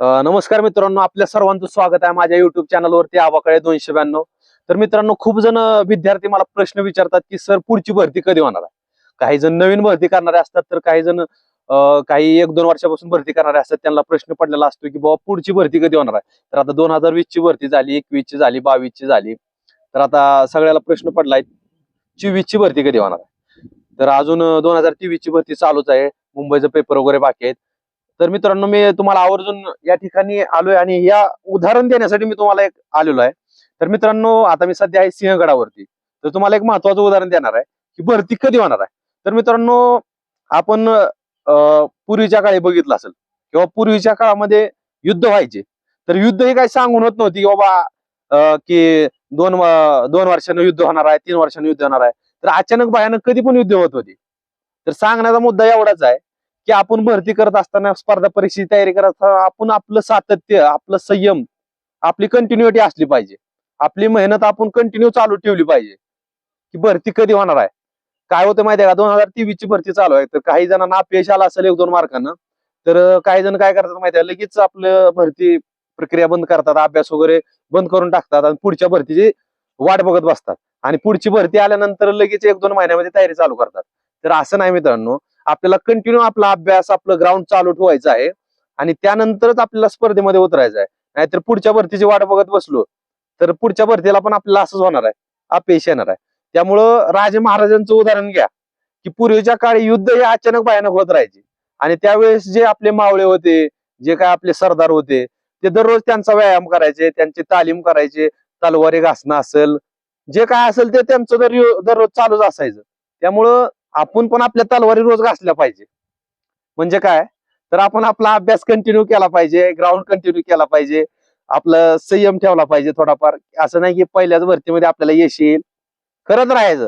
नमस्कार मित्रांनो आपल्या सर्वांचं स्वागत आहे माझ्या युट्यूब चॅनलवरती आवाकडे दोनशे ब्याण्णव. तर मित्रांनो खूप जण विद्यार्थी मला प्रश्न विचारतात की सर पुढची भरती कधी होणार आहे? काही जण नवीन भरती करणारे असतात तर काही जण काही एक दोन वर्षापासून भरती करणारे असतात. त्यांना प्रश्न पडलेला असतो की बाबा पुढची भरती कधी होणार आहे? तर आता दोन हजार वीस ची भरती झाली एकवीस ची झाली बावीस ची झाली. तर आता सगळ्याला प्रश्न पडलाय चोवीस ची भरती कधी होणार आहे? तर अजून दोन हजार तेवीस ची भरती चालूच आहे. मुंबईचा पेपर वगैरे बाकी आहेत. तर मित्रांनो मी तुम्हाला आवर्जून या ठिकाणी आलोय आणि या उदाहरण देण्यासाठी मी तुम्हाला एक आलेलो आहे. तर मित्रांनो आता मी सध्या आहे सिंहगडावरती. तर तुम्हाला एक महत्वाचं उदाहरण देणार आहे की भरती कधी होणार आहे? तर मित्रांनो आपण अं, पूर्वीच्या काळी बघितलं असेल किंवा पूर्वीच्या काळामध्ये युद्ध व्हायचे. तर युद्ध हे काही सांगून होत नव्हती की बाबा अं, की दोन दोन वर्षानं युद्ध होणार आहे तीन वर्षानं युद्ध होणार आहे. तर अचानक भयानक कधी पण युद्ध होत होती. तर सांगण्याचा मुद्दा एवढाच आहे की आपण भरती करत असताना स्पर्धा परीक्षेची तयारी करत असताना आपण आपलं सातत्य आपलं संयम आपली कंटिन्युटी असली पाहिजे. आपली मेहनत आपण कंटिन्यू चालू ठेवली पाहिजे. की भरती कधी होणार आहे? काय होतं माहिती आहे का? दोन हजार तेवीस ची भरती चालू आहे. तर काही जणांना अपयश आला असेल एक दोन मार्कांना तर काही जण काय करतात माहिती आहे? लगेच आपलं भरती प्रक्रिया बंद करतात अभ्यास वगैरे बंद करून टाकतात आणि पुढच्या भरतीची वाट बघत बसतात. आणि पुढची भरती आल्यानंतर लगेच एक दोन महिन्यामध्ये तयारी चालू करतात. तर असं नाही मित्रांनो. आपल्याला कंटिन्यू आपला अभ्यास आपलं ग्राउंड चालू ठेवायचं आहे. आणि त्यानंतरच आपल्याला स्पर्धेमध्ये उतरायचं आहे. नाहीतर पुढच्या भरतीची वाट बघत बसलो तर पुढच्या भरतीला पण आपल्याला असंच होणार आहे. अपयश येणार आहे. त्यामुळं राजे महाराजांचं उदाहरण घ्या. की पूर्वीच्या काळी युद्ध हे अचानक भयानक होत राहायचे. आणि त्यावेळेस जे आपले मावळे होते जे काय आपले सरदार होते ते दररोज त्यांचा व्यायाम करायचे त्यांची तालीम करायचे तलवारी घासणं असेल जे काय असेल ते त्यांचं दर दररोज चालूच असायचं. त्यामुळं आपण पण आपल्या तलवारी रोज घासल्या पाहिजे. म्हणजे काय? तर आपण आपला अभ्यास कंटिन्यू केला पाहिजे ग्राउंड कंटिन्यू केला पाहिजे आपलं संयम ठेवला पाहिजे थोडाफार. असं नाही की पहिल्याच भरतीमध्ये आपल्याला यश येईल. करत राहायचं